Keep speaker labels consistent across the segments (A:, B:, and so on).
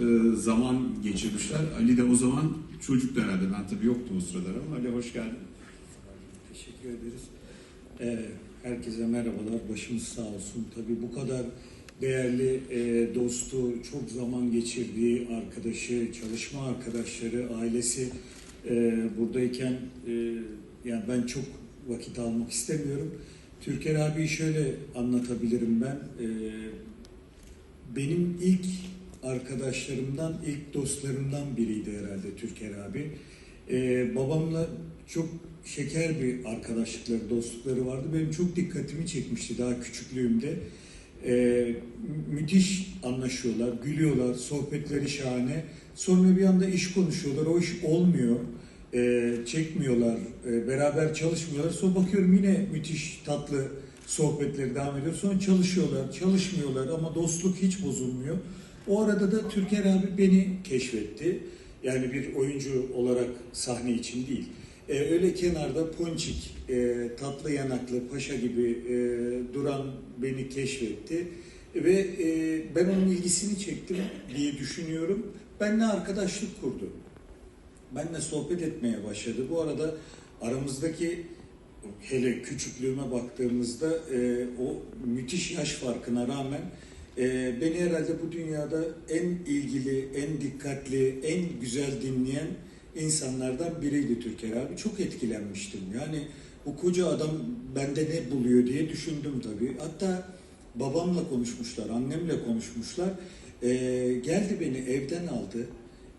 A: e, zaman geçirmişler. Ali de o zaman çocuktu herhalde. Ben tabii yoktum o sıralar ama Ali hoş geldin.
B: Teşekkür ederiz. Ee, herkese merhabalar. Başımız sağ olsun. Tabii bu kadar değerli e, dostu, çok zaman geçirdiği arkadaşı, çalışma arkadaşları, ailesi e, buradayken e, yani ben çok vakit almak istemiyorum. Türker abi şöyle anlatabilirim ben. Benim ilk arkadaşlarımdan, ilk dostlarımdan biriydi herhalde Türker abi. Ee, babamla çok şeker bir arkadaşlıkları, dostlukları vardı. Benim çok dikkatimi çekmişti daha küçüklüğümde. Ee, mü- müthiş anlaşıyorlar, gülüyorlar, sohbetleri şahane. Sonra bir anda iş konuşuyorlar, o iş olmuyor. Ee, çekmiyorlar, e, beraber çalışmıyorlar. Sonra bakıyorum yine müthiş tatlı sohbetleri devam ediyor. Sonra çalışıyorlar, çalışmıyorlar ama dostluk hiç bozulmuyor. O arada da Türker abi beni keşfetti. Yani bir oyuncu olarak sahne için değil. Ee, öyle kenarda ponçik, e, tatlı yanaklı, paşa gibi e, duran beni keşfetti. Ve e, ben onun ilgisini çektim diye düşünüyorum. Benle arkadaşlık kurdu. Benle sohbet etmeye başladı. Bu arada aramızdaki hele küçüklüğüme baktığımızda e, o müthiş yaş farkına rağmen e, beni herhalde bu dünyada en ilgili, en dikkatli, en güzel dinleyen insanlardan biriydi Türker abi. Çok etkilenmiştim. Yani bu koca adam bende ne buluyor diye düşündüm tabii. Hatta babamla konuşmuşlar, annemle konuşmuşlar. E, geldi beni evden aldı.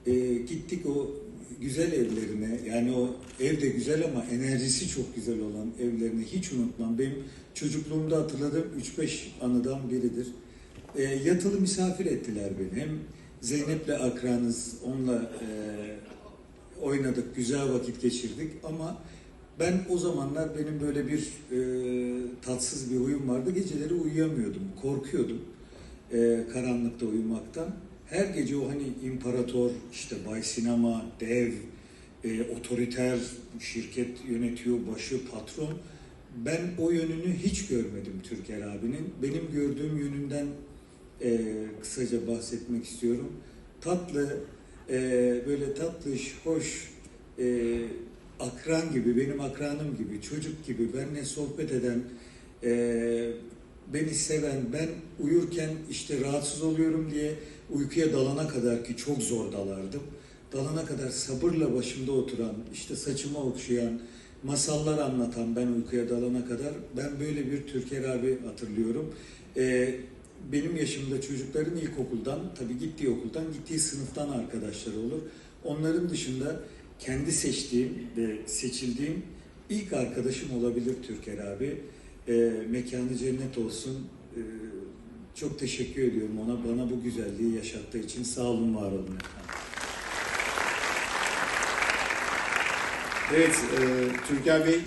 B: E, gittik o güzel evlerine yani o ev de güzel ama enerjisi çok güzel olan evlerini hiç unutmam. Benim çocukluğumda hatırladığım 3-5 anıdan biridir. E, yatılı misafir ettiler beni. Hem Zeynep'le akranız onunla e, oynadık, güzel vakit geçirdik ama ben o zamanlar benim böyle bir e, tatsız bir huyum vardı. Geceleri uyuyamıyordum, korkuyordum e, karanlıkta uyumaktan. Her gece o hani imparator, işte Bay Sinema, dev, e, otoriter, şirket yönetiyor, başı patron. Ben o yönünü hiç görmedim Türker abinin. Benim gördüğüm yönünden e, kısaca bahsetmek istiyorum. Tatlı, e, böyle tatlış, hoş, e, akran gibi, benim akranım gibi, çocuk gibi, benimle sohbet eden, e, beni seven, ben uyurken işte rahatsız oluyorum diye uykuya dalana kadar ki çok zor dalardım. Dalana kadar sabırla başımda oturan, işte saçımı okşayan, masallar anlatan ben uykuya dalana kadar ben böyle bir Türker abi hatırlıyorum. Ee, benim yaşımda çocukların ilkokuldan, tabii gittiği okuldan, gittiği sınıftan arkadaşları olur. Onların dışında kendi seçtiğim ve seçildiğim ilk arkadaşım olabilir Türker abi. Ee, mekanı cennet olsun. Ee, çok teşekkür ediyorum ona bana bu güzelliği yaşattığı için. Sağ olun, var olun.
A: Evet, e, Türker Bey